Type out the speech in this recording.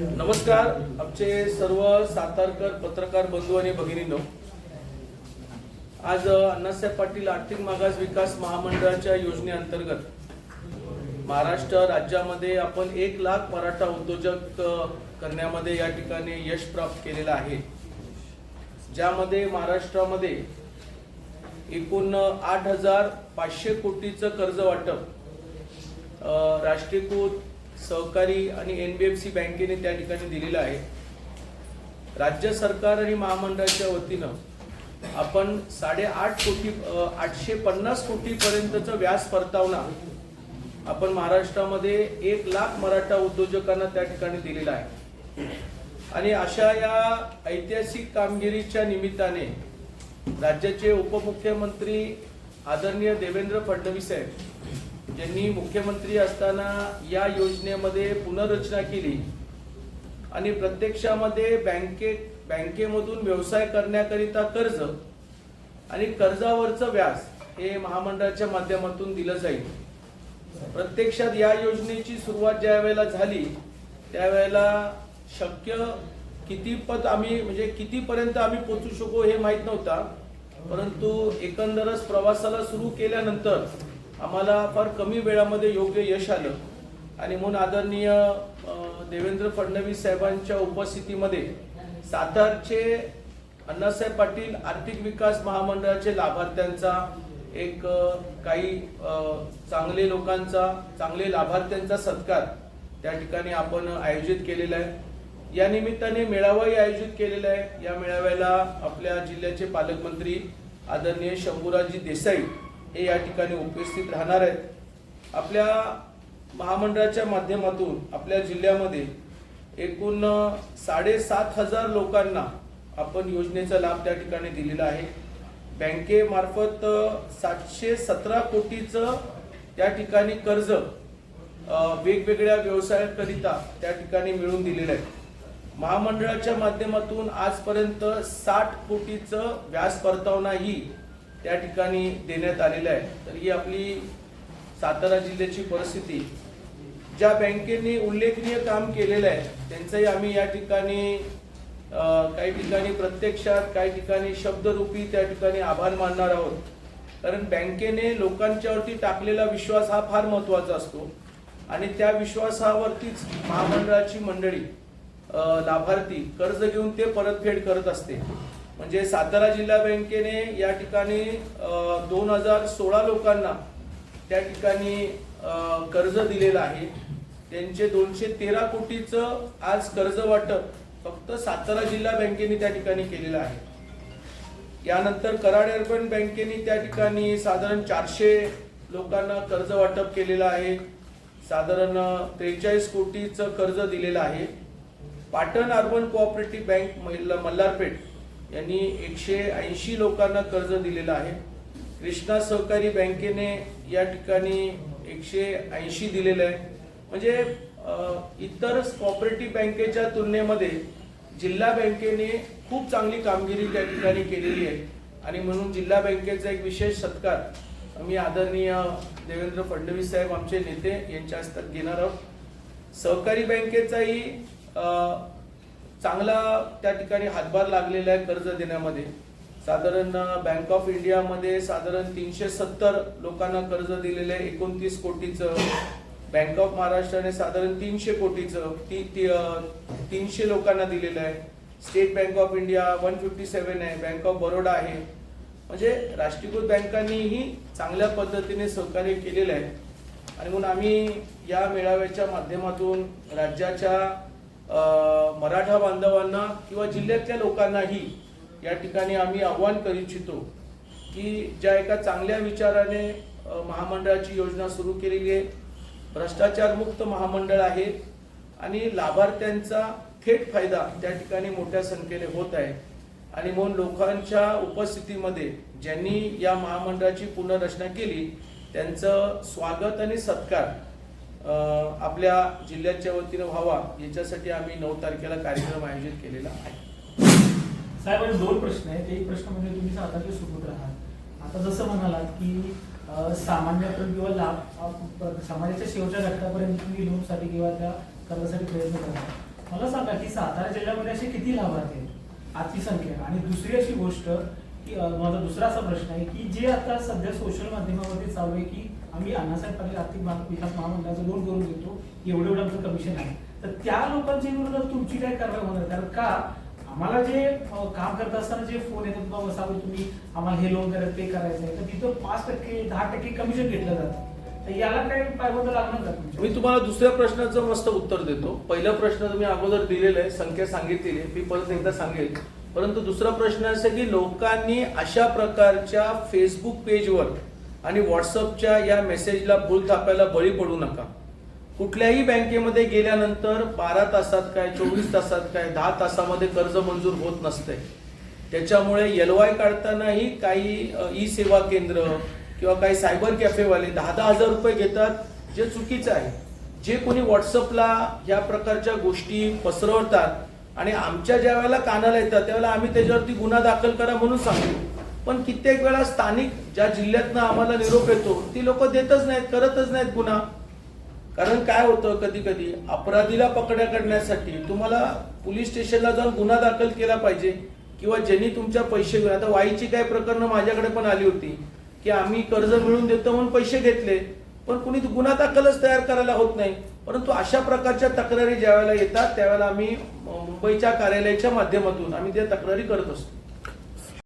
नमस्कार आमचे सर्व सातारकर पत्रकार बंधू आणि भगिनीनो. आज अण्णासाहेब पाटील आर्थिक मागास विकास महामंडळाच्या योजनेअंतर्गत महाराष्ट्र राज्यामध्ये आपण एक लाख मराठा उद्योजक करण्यामध्ये या ठिकाणी यश प्राप्त केलेलं आहे. ज्यामध्ये महाराष्ट्रामध्ये एकूण आठ हजार पाचशे कोटीचं कर्ज वाटप राष्ट्रीयकृत सहकारी आणि एन बी एफ सी बँकेने त्या ठिकाणी दिलेलं आहे. राज्य सरकार आणि महामंडळाच्या वतीनं आपण साडेआठ कोटी आठशे पन्नास कोटीपर्यंतचं व्याज परतावना आपण महाराष्ट्रामध्ये एक लाख मराठा उद्योजकांना त्या ठिकाणी दिलेला आहे. आणि अशा या ऐतिहासिक कामगिरीच्या निमित्ताने राज्याचे उपमुख्यमंत्री आदरणीय देवेंद्र फडणवीस साहेब त्यांनी मुख्यमंत्री असताना या योजनेमध्ये पुनर्रचना केली आणि प्रत्यक्षामध्ये बँके बँकेमधून व्यवसाय करण्याकरिता कर्ज आणि कर्जावरचं व्याज हे महामंडळाच्या माध्यमातून दिलं जाईल. प्रत्यक्षात या योजनेची सुरुवात ज्या वेळेला झाली त्यावेळेला शक्य किती पद आम्ही म्हणजे कितीपर्यंत आम्ही पोचू शकू हे माहीत नव्हता परंतु एकंदरच प्रवासाला सुरू केल्यानंतर आम्हाला फार कमी वेळामध्ये योग्य यश आलं. आणि म्हणून आदरणीय देवेंद्र फडणवीस साहेबांच्या उपस्थितीमध्ये सातारचे अण्णासाहेब पाटील आर्थिक विकास महामंडळाचे लाभार्थ्यांचा एक काही चांगले लोकांचा चांगले लाभार्थ्यांचा सत्कार त्या ठिकाणी आपण आयोजित केलेला आहे. या निमित्ताने मेळावाही आयोजित केलेला आहे. या मेळाव्याला आपल्या जिल्ह्याचे पालकमंत्री आदरणीय शंभूराजी देसाई हे या ठिकाणी उपस्थित राहणार आहेत. आपल्या महामंडळाच्या माध्यमातून आपल्या जिल्ह्यामध्ये एकूण साडेसात हजार लोकांना आपण योजनेचा लाभ त्या ठिकाणी दिलेला आहे. बँकेमार्फत सातशे सतरा कोटीचं त्या ठिकाणी कर्ज वेगवेगळ्या व्यवसायाकरिता त्या ठिकाणी मिळून दिलेलं आहे. महामंडळाच्या माध्यमातून आजपर्यंत साठ कोटीचं व्याज परतावनाही त्या ठिकाणी देण्यात आलेलं आहे. तर ही आपली सातारा जिल्ह्याची परिस्थिती. ज्या बँकेने उल्लेखनीय काम केलेलं आहे त्यांचंही आम्ही या ठिकाणी काही ठिकाणी प्रत्यक्षात काही ठिकाणी शब्दरूपी त्या ठिकाणी आभार मानणार आहोत. कारण बँकेने लोकांच्यावरती टाकलेला विश्वास हा फार महत्त्वाचा असतो. आणि त्या विश्वासावरतीच महामंडळाची मंडळी लाभार्थी कर्ज घेऊन ते परतफेड करत असते. म्हणजे सातारा जिल्हा बँकेने या ठिकाणी दोन हजार सोळा लोकांना त्या ठिकाणी कर्ज दिलेलं आहे. त्यांचे दोनशे तेरा कोटीचं आज कर्ज वाटप फक्त सातारा जिल्हा बँकेने त्या ठिकाणी केलेलं आहे. यानंतर कराड अर्बन बँकेने त्या ठिकाणी साधारण चारशे लोकांना कर्ज वाटप केलेलं आहे. साधारण त्रेचाळीस कोटीचं कर्ज दिलेलं आहे. पाटण अर्बन कोऑपरेटिव्ह बँक महिला- मल्हारपेठ यांनी एकशे ऐंशी लोकांना कर्ज दिलेलं आहे. कृष्णा सहकारी बँकेने या ठिकाणी एकशे ऐंशी दिलेलं आहे. म्हणजे इतर कॉपरेटिव्ह बँकेच्या तुलनेमध्ये जिल्हा बँकेने खूप चांगली कामगिरी त्या ठिकाणी केलेली आहे. आणि म्हणून जिल्हा बँकेचा एक विशेष सत्कार मी आदरणीय देवेंद्र फडणवीस साहेब आमचे नेते यांच्या हस्तात घेणार आहोत. सहकारी बँकेचाही चांगला त्या ठिकाणी हातभार लागलेला आहे कर्ज देण्यामध्ये. साधारण बँक ऑफ इंडियामध्ये साधारण तीनशे सत्तर लोकांना कर्ज दिलेलं आहे एकोणतीस कोटीचं. बँक ऑफ महाराष्ट्राने साधारण तीनशे कोटीचं ती ती तीनशे लोकांना दिलेलं आहे. State Bank of India one fifty seven आहे बँक ऑफ बरोडा आहे. म्हणजे राष्ट्रीयकृत बँकांनीही चांगल्या पद्धतीने सहकार्य केलेलं आहे. आणि म्हणून आम्ही या मेळाव्याच्या माध्यमातून राज्याच्या मराठा बांधवांना किंवा जिल्ह्यातल्या लोकांनाही या ठिकाणी आम्ही आव्हान करू इच्छितो की ज्या एका चांगल्या विचाराने महामंडळाची योजना सुरू केलेली आहे. भ्रष्टाचारमुक्त महामंडळ आहे आणि लाभार्थ्यांचा थेट फायदा त्या ठिकाणी मोठ्या संख्येने होत आहे. आणि म्हणून लोकांच्या उपस्थितीमध्ये ज्यांनी या महामंडळाची पुनर्रचना केली त्यांचं स्वागत आणि सत्कार आपल्या जिल्ह्याच्या वतीनं व्हावा याच्यासाठी आम्ही नऊ तारखेला कार्यक्रम आयोजित केलेला आहे. साहेब आणि दोन प्रश्न आहेत. एक प्रश्न म्हणजे तुम्ही सातारचे सुपुत्र आहात आता जसं म्हणालात की अं, सामान्यापर्यंत किंवा लाभ समाजाच्या शेवटच्या घटकापर्यंत तुम्ही लोनसाठी किंवा त्या कर्जासाठी प्रयत्न करता. मला सांगा की सातारा जिल्ह्यामध्ये असे किती लाभार्थी आहेत? आजची संख्या. आणि दुसरी अशी गोष्ट माझा दुसरा असा प्रश्न आहे की जे आता सध्या सोशल माध्यमामध्ये चालू आहे की आम्ही अण्णासाहेब पाटील आर्थिक विकास महामंडळाचं लोन करून घेतो एवढं एवढं आमचं कमिशन आहे. तर त्या लोकांच्या विरोधात तुमची काय कारवाई होणार? कारण का? आम्हाला जे काम करत असताना जे फोन येतात बाबा साहेब तुम्ही आम्हाला हे लोन करत ते करायचं आहे. तर तिथं पाच टक्के दहा टक्के कमिशन घेतलं जातं. तर याला काय पायबंद लागणार का मी तुम्हाला दुसऱ्या प्रश्नाचं मस्त उत्तर देतो. पहिला प्रश्न तुम्ही अगोदर दिलेला आहे संख्या सांगितलेली आहे. मी परत एकदा सांगेल. परंतु दुसरा प्रश्न असा की लोकांनी अशा प्रकारच्या फेसबुक पेजवर आणि व्हॉट्सअपच्या या मेसेजला भूल थापायला बळी पडू नका. कुठल्याही बँकेमध्ये गेल्यानंतर बारा तासात काय चोवीस तासात काय दहा तासामध्ये कर्ज मंजूर होत नसते. त्याच्यामुळे एलवाय काढतानाही काही ई सेवा केंद्र किंवा काही सायबर कॅफेवाले दहा दहा हजार रुपये घेतात जे चुकीचं आहे. जे कोणी व्हॉट्सअपला या प्रकारच्या गोष्टी पसरवतात आणि आमच्या ज्या वेळेला कानाला येतात त्यावेळेला आम्ही त्याच्यावरती गुन्हा दाखल करा म्हणून सांगतो. पण कित्येक वेळा स्थानिक ज्या जिल्ह्यातनं आम्हाला निरोप येतो ती लोक देतच नाहीत करतच नाहीत गुन्हा. कारण काय होतं कधी कधी अपराधीला पकड्या करण्यासाठी तुम्हाला पोलीस स्टेशनला जाऊन गुन्हा दाखल केला पाहिजे किंवा ज्यांनी तुमच्या पैसे आता वाईची काही प्रकरणं माझ्याकडे पण आली होती की आम्ही कर्ज मिळवून देतो म्हणून पैसे घेतले पण कुणी गुन्हा दाखलच तयार करायला होत नाही. परंतु अशा प्रकारच्या तक्रारी ज्यावेळेला येतात त्यावेळेला आम्ही मुंबईच्या कार्यालयाच्या माध्यमातून आम्ही त्या तक्रारी करत असतो.